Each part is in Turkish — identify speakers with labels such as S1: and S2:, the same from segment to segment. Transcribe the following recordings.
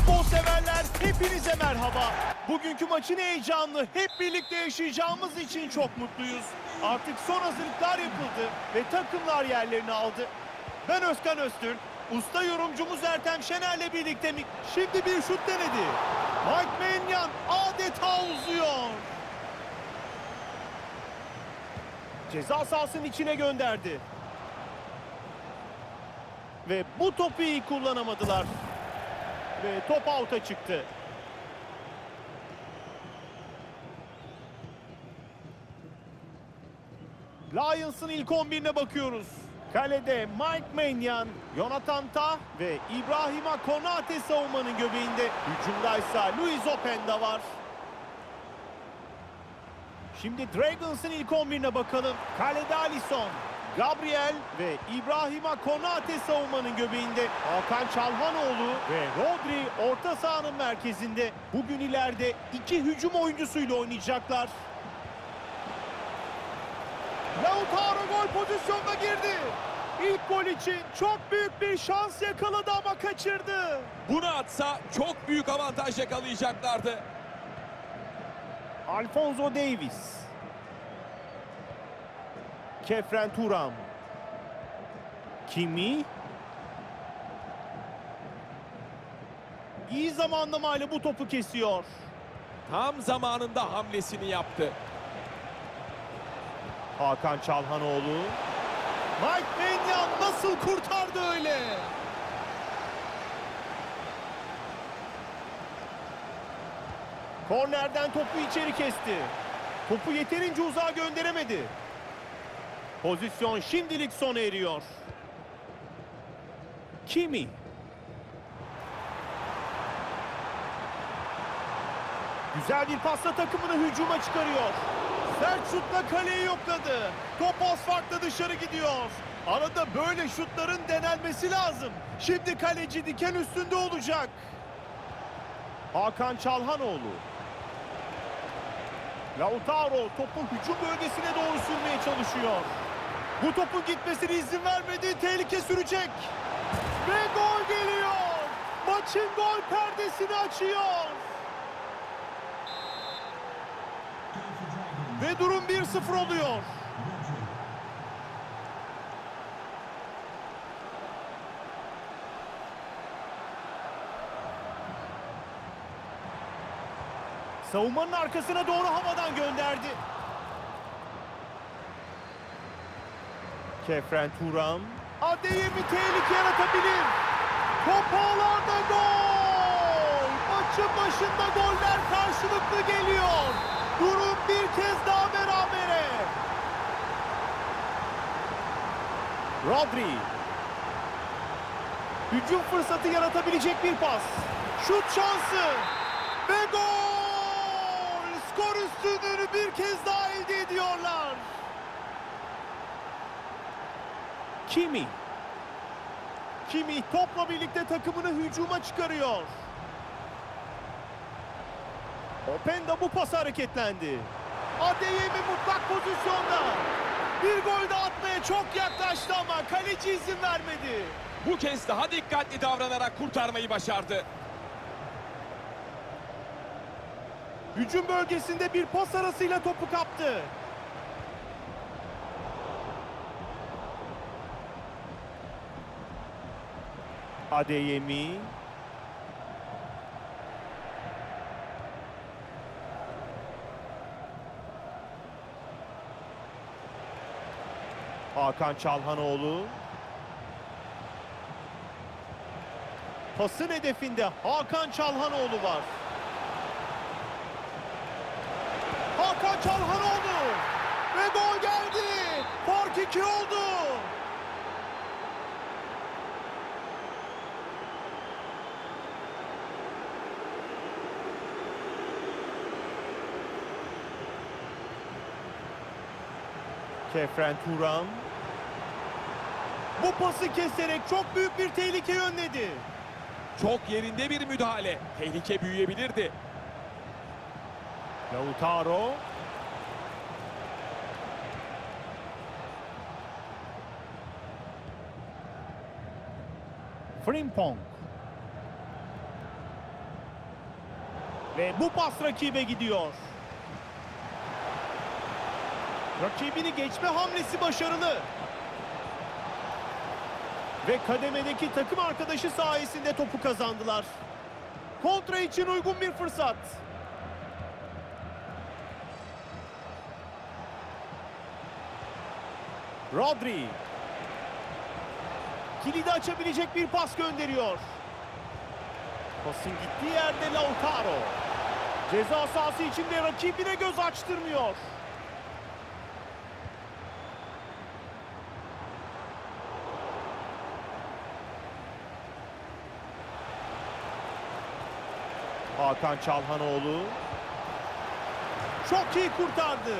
S1: Futbol severler hepinize merhaba. Bugünkü maçın heyecanını hep birlikte yaşayacağımız için çok mutluyuz. Artık son hazırlıklar yapıldı ve takımlar yerlerini aldı. Ben Özkan Öztürk, usta yorumcumuz Ertem Şener'le birlikte mi? Şimdi bir şut denedi. Mike Maignan adeta uzuyor. Ceza sahasının içine gönderdi. Ve bu topu iyi kullanamadılar. Ve top out'a çıktı. Lions'ın ilk 11'ine bakıyoruz. Kalede Mike Maignan, Jonathan Tah ve İbrahima Konate savunmanın göbeğinde. Hücumdaysa Luis Openda var. Şimdi Dragons'ın ilk 11'ine bakalım. Kalede Alisson, Gabriel ve İbrahima Konate savunmanın göbeğinde. Hakan Çalhanoğlu ve Rodri orta sahanın merkezinde. Bugün ileride iki hücum oyuncusuyla oynayacaklar. Lautaro gol pozisyonuna girdi. İlk gol için çok büyük bir şans yakaladı ama kaçırdı.
S2: Bunu atsa çok büyük avantaj yakalayacaklardı.
S1: Alfonso Davis. Kefren Turam. Kimi. İyi zamanlamayla bu topu kesiyor.
S2: Tam zamanında hamlesini yaptı.
S1: Hakan Çalhanoğlu. Mike Maignan nasıl kurtardı öyle? Kornerden topu içeri kesti. Topu yeterince uzağa gönderemedi. Pozisyon şimdilik sona eriyor. Kimi? Güzel bir pasla takımını hücuma çıkarıyor. Sert şutla kaleyi yokladı. Top az farkla dışarı gidiyor. Arada böyle şutların denenmesi lazım. Şimdi kaleci diken üstünde olacak. Hakan Çalhanoğlu. Lautaro topu hücum bölgesine doğru sürmeye çalışıyor. Bu topun gitmesine izin vermedi. Tehlike sürecek. Ve gol geliyor. Maçın gol perdesini açıyor. Ve durum 1-0 oluyor. Savunmanın arkasına doğru havadan gönderdi. Kefren Turam. Adeyemi tehlike yaratabilir. Top ağlarda gol. Maçın başında goller karşılıklı geliyor. Durum bir kez daha berabere. Rodri. Hücum fırsatı yaratabilecek bir pas. Şut şansı. Ve gol! Skor üstünlüğünü bir kez daha elde ediyorlar. Kimi. Kimi topla birlikte takımını hücuma çıkarıyor. Openda bu pası hareketlendi. Adeyemi mutlak pozisyonda. Bir gol daha atmaya çok yaklaştı ama kaleci izin vermedi.
S2: Bu kez daha dikkatli davranarak kurtarmayı başardı.
S1: Hücum bölgesinde bir pas arasıyla topu kaptı. Adeyemi. Hakan Çalhanoğlu. Pasın hedefinde Hakan Çalhanoğlu var. Hakan Çalhanoğlu ve gol geldi. Fark iki oldu. Kefren Turan bu pası keserek çok büyük bir tehlike önledi.
S2: Çok yerinde bir müdahale. Tehlike büyüyebilirdi.
S1: Lautaro Frimpong. Ve bu pas rakibe gidiyor. Rakibini geçme hamlesi başarılı. Ve kademedeki takım arkadaşı sayesinde topu kazandılar. Kontra için uygun bir fırsat. Rodri. Kilidi açabilecek bir pas gönderiyor. Pasın gittiği yerde Lautaro. Ceza sahası içinde rakibine göz açtırmıyor. Hakan Çalhanoğlu. Çok iyi kurtardı.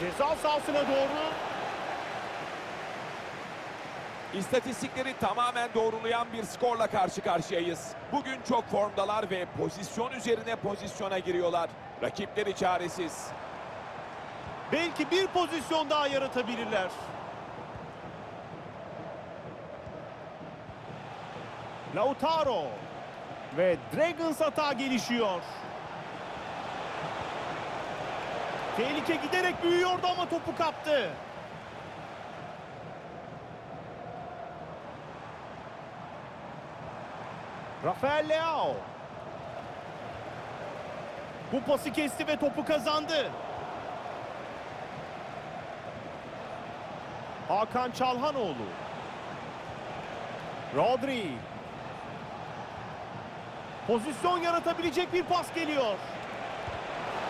S1: Ceza sahasına doğru
S2: İstatistikleri tamamen doğrulayan bir skorla karşı karşıyayız. Bugün çok formdalar ve pozisyon üzerine pozisyona giriyorlar. Rakipleri çaresiz.
S1: belki bir pozisyon daha yaratabilirler. Lautaro ve Dragons hata gelişiyor. Tehlike giderek büyüyordu ama topu kaptı. Rafael Leao. Bu pası kesti ve topu kazandı. Hakan Çalhanoğlu. Rodri. Pozisyon yaratabilecek bir pas geliyor.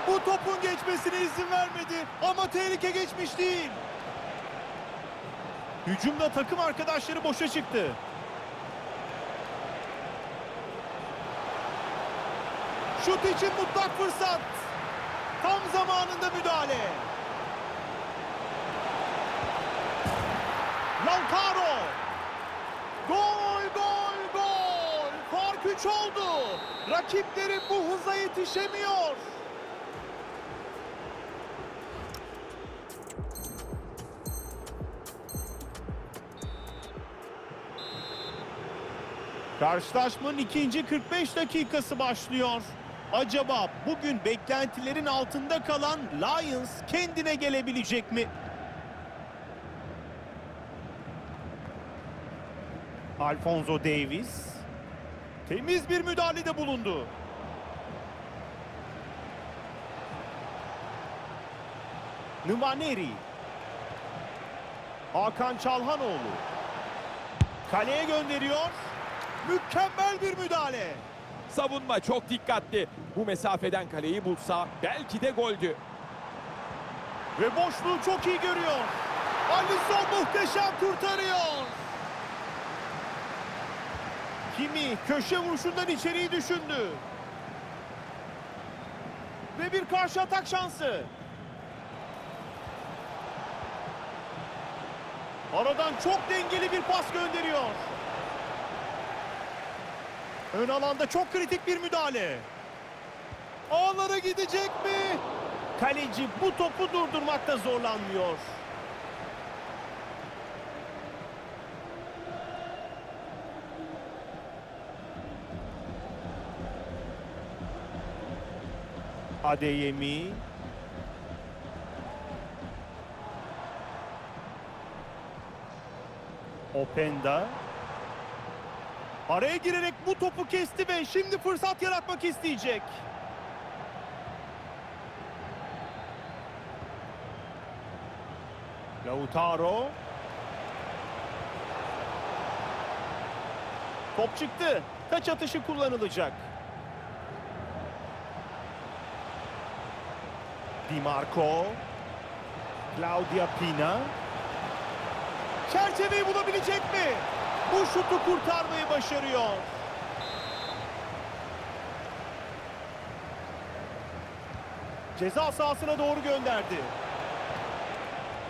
S1: Bu topun geçmesine izin vermedi ama tehlike geçmiş değil. Hücumda takım arkadaşları boşa çıktı. Şut için mutlak fırsat. Tam zamanında müdahale. Lautaro. 3 oldu. Rakipleri bu hıza yetişemiyor. Karşılaşmanın ikinci 45 dakikası başlıyor. Acaba bugün beklentilerin altında kalan Lions kendine gelebilecek mi? Alfonso Davis temiz bir müdahalede bulundu. Nıvaneri Hakan Çalhanoğlu kaleye gönderiyor. Mükemmel bir müdahale.
S2: Savunma çok dikkatli. Bu mesafeden kaleyi bulsa belki de goldü.
S1: Ve boşluğu çok iyi görüyor. Alisson muhteşem kurtarıyor. Kimi köşe vuruşundan içeriği düşündü. Ve bir karşı atak şansı. Aradan çok dengeli bir pas gönderiyor. Ön alanda çok kritik bir müdahale. Ağlara gidecek mi? Kaleci bu topu durdurmakta zorlanmıyor. Adeyemi. Openda. Araya girerek bu topu kesti ve şimdi fırsat yaratmak isteyecek. Lautaro. Top çıktı. Taç atışı kullanılacak. Di Marco. Claudia Pina. Çerçeveyi bulabilecek mi? Bu şutu kurtarmayı başarıyor. Ceza sahasına doğru gönderdi.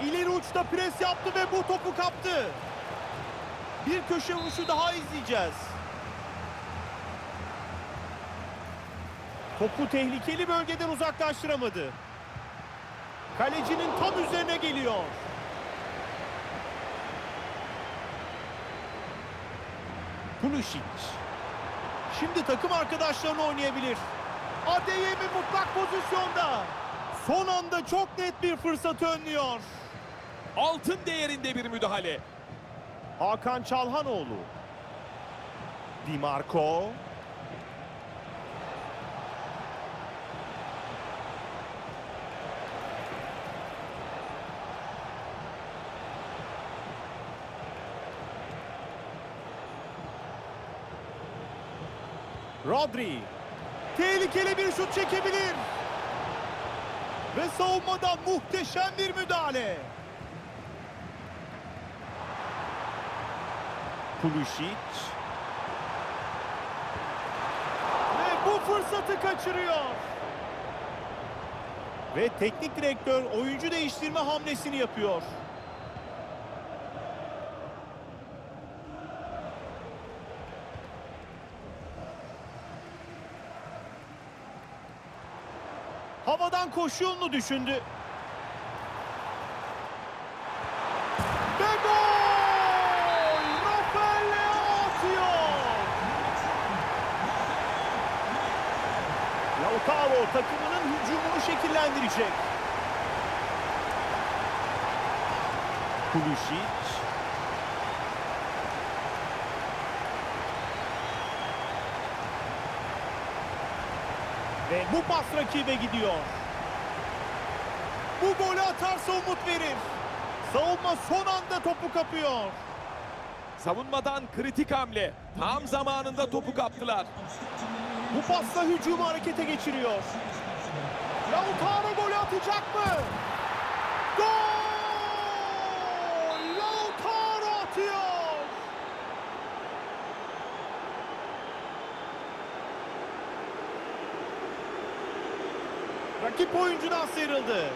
S1: İleri uçta pres yaptı ve bu topu kaptı. Bir köşe vuruşu daha izleyeceğiz. Topu tehlikeli bölgeden uzaklaştıramadı. Kalecinin tam üzerine geliyor. Pulisic. Şimdi takım arkadaşlarını oynayabilir. Adeyemi mutlak pozisyonda. Son anda çok net bir fırsat önlüyor.
S2: Altın değerinde bir müdahale.
S1: Hakan Çalhanoğlu. Di Marco. Rodri. Tehlikeli bir şut çekebilir. Ve savunmadan muhteşem bir müdahale. Pulisic. Ve bu fırsatı kaçırıyor. Ve teknik direktör oyuncu değiştirme hamlesini yapıyor. Havadan koşu yolunu düşündü. Ve gol! Rafael Leao atıyor. Lautaro takımının hücumunu şekillendirecek. Pulisic. Ve bu pas rakibe gidiyor. Bu golü atarsa umut verir. Savunma son anda topu kapıyor.
S2: Savunmadan kritik hamle. Tam zamanında topu kaptılar.
S1: Bu pasla hücumu harekete geçiriyor. Lautaro golü atacak mı? Gol! Lautaro atıyor. Rakip oyuncudan sıyrıldı.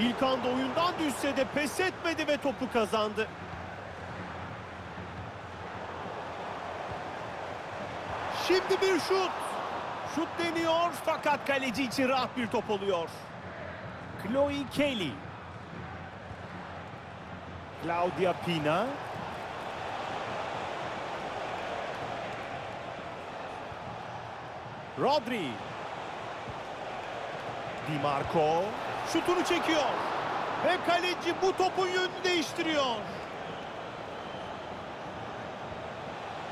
S1: İlk anda oyundan düşse de pes etmedi ve topu kazandı. Şimdi bir şut. Şut deniyor fakat kaleci için rahat bir top oluyor. Chloe Kelly. Claudia Pina. Rodri. Di Marco. Şutunu çekiyor. Ve kaleci bu topun yönünü değiştiriyor.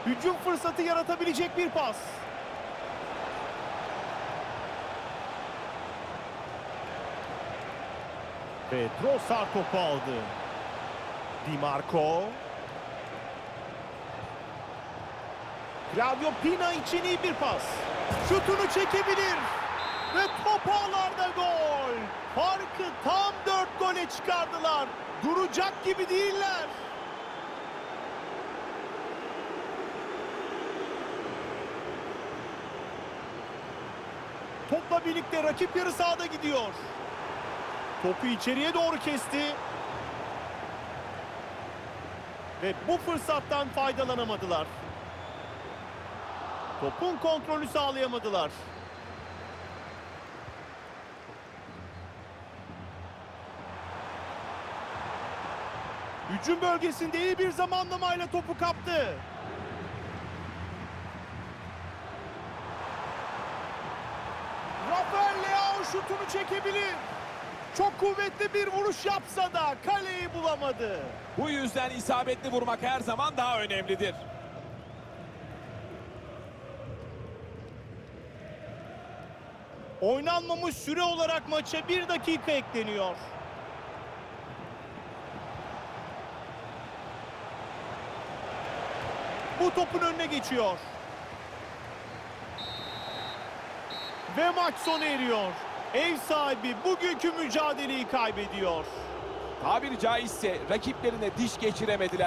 S1: Hücum fırsatı yaratabilecek bir pas. Ve Trossard topu aldı. Di Marco. Claudio Pina için iyi bir pas. Şutunu çekebilir. Ve top ağlarda çıkardılar. Duracak gibi değiller. Topla birlikte rakip yarı sahada gidiyor. Topu içeriye doğru kesti. Ve bu fırsattan faydalanamadılar. Topun kontrolü sağlayamadılar. Hücum bölgesinde iyi bir zamanlamayla topu kaptı. Rafael Leao şutunu çekebilir. Çok kuvvetli bir vuruş yapsa da kaleyi bulamadı.
S2: Bu yüzden isabetli vurmak her zaman daha önemlidir.
S1: Oynanmamış süre olarak maça bir dakika ekleniyor. Bu topun önüne geçiyor. Ve maç sona eriyor. Ev sahibi bugünkü mücadeleyi kaybediyor.
S2: Tabiri caizse rakiplerine diş geçiremediler.